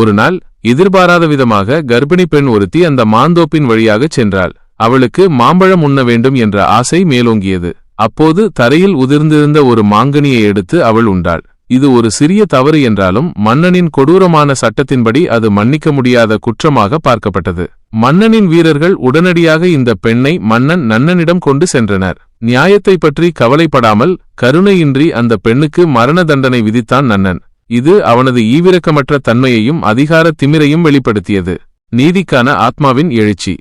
ஒரு நாள் எதிர்பாராத விதமாக கர்ப்பிணி பெண் ஒருத்தி அந்த மாந்தோப்பின் வழியாகச் சென்றாள். அவளுக்கு மாம்பழம் உண்ண வேண்டும் என்ற ஆசை மேலோங்கியது. அப்போது தரையில் உதிர்ந்திருந்த ஒரு மாங்கனியை எடுத்து அவள் உண்டாள். இது ஒரு சிறிய தவறு என்றாலும் மன்னனின் கொடூரமான சட்டத்தின்படி அது மன்னிக்க முடியாத குற்றமாக பார்க்கப்பட்டது. மன்னனின் வீரர்கள் உடனடியாக இந்த பெண்ணை மன்னன் நன்னனிடம் கொண்டு சென்றனர். நியாயத்தை பற்றி கவலைப்படாமல் கருணையின்றி அந்த பெண்ணுக்கு மரண தண்டனை விதித்தான் நன்னன். இது அவனது ஈவிரக்கமற்ற தன்மையையும் அதிகார திமிரையும் வெளிப்படுத்தியது. நீதிக்கான ஆத்மாவின் எழுச்சி.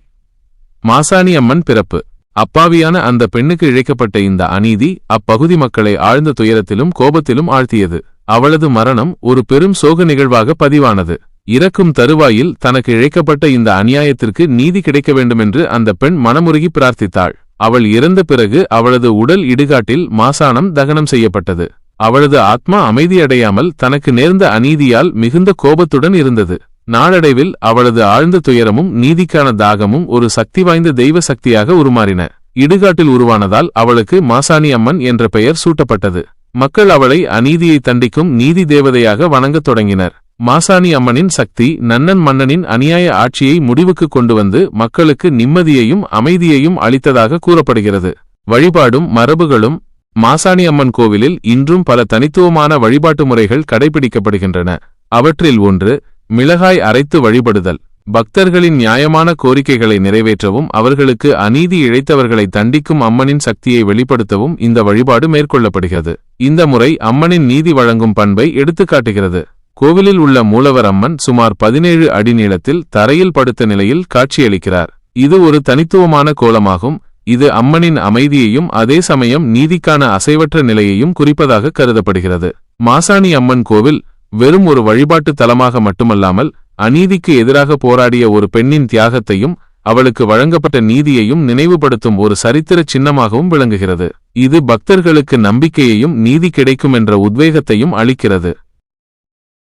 மாசாணி அம்மன் பிறப்பு. அப்பாவியான அந்த பெண்ணுக்கு இழைக்கப்பட்ட இந்த அநீதி அப்பகுதி மக்களை ஆழ்ந்த துயரத்திலும் கோபத்திலும் ஆழ்த்தியது. அவளது மரணம் ஒரு பெரும் சோக நிகழ்வாக பதிவானது. இறக்கும் தருவாயில் தனக்கு இழைக்கப்பட்ட இந்த அநியாயத்திற்கு நீதி கிடைக்க வேண்டுமென்று அந்த பெண் மனமுருகி பிரார்த்தித்தாள். அவள் இறந்த பிறகு அவளது உடல் இடுகாட்டில் மாசாணம் தகனம் செய்யப்பட்டது. அவளது ஆத்மா அமைதியடையாமல் தனக்கு நேர்ந்த அநீதியால் மிகுந்த கோபத்துடன் இருந்தது. நாளடைவில் அவளது ஆழ்ந்த துயரமும் நீதிக்கான தாகமும் ஒரு சக்தி வாய்ந்த தெய்வ சக்தியாக உருமாறின. இடுகாட்டில் உருவானதால் அவளுக்கு மாசாணி அம்மன் என்ற பெயர் சூட்டப்பட்டது. மக்கள் அவளை அநீதியை தண்டிக்கும் நீதி தேவதையாக வணங்கத் தொடங்கினர். மாசாணி அம்மனின் சக்தி நன்னன் மன்னனின் அநியாய ஆட்சியை முடிவுக்கு கொண்டு வந்து மக்களுக்கு நிம்மதியையும் அமைதியையும் அளித்ததாக கூறப்படுகிறது. வழிபாடும் மரபுகளும் மாசாணி அம்மன் கோவிலில் இன்றும் பல தனித்துவமான வழிபாட்டு முறைகள் கடைபிடிக்கப்படுகின்றன. அவற்றில் ஒன்று மிளகாய் அரைத்து வழிபடுதல். பக்தர்களின் நியாயமான கோரிக்கைகளை நிறைவேற்றவும் அவர்களுக்கு அநீதி இழைத்தவர்களை தண்டிக்கும் அம்மனின் சக்தியை வெளிப்படுத்தவும் இந்த வழிபாடு மேற்கொள்ளப்படுகிறது. இந்த முறை அம்மனின் நீதி வழங்கும் பண்பை எடுத்துக்காட்டுகிறது. கோவிலில் உள்ள மூலவர் அம்மன் சுமார் பதினேழு அடி நீளத்தில் தரையில் படுத்த நிலையில் காட்சியளிக்கிறார். இது ஒரு தனித்துவமான கோலமாகும் இது அம்மனின் அமைதியையும் அதே சமயம் நீதிக்கான அசைவற்ற நிலையையும் குறிப்பதாக கருதப்படுகிறது. மாசாணி அம்மன் கோவில் வெறும் ஒரு வழிபாட்டு தலமாக மட்டுமல்லாமல் அநீதிக்கு எதிராக போராடிய ஒரு பெண்ணின் தியாகத்தையும் அவளுக்கு வழங்கப்பட்ட நீதியையும் நினைவுபடுத்தும் ஒரு சரித்திர சின்னமாகவும் விளங்குகிறது. இது பக்தர்களுக்கு நம்பிக்கையையும் நீதி கிடைக்கும் என்ற உத்வேகத்தையும் அளிக்கிறது.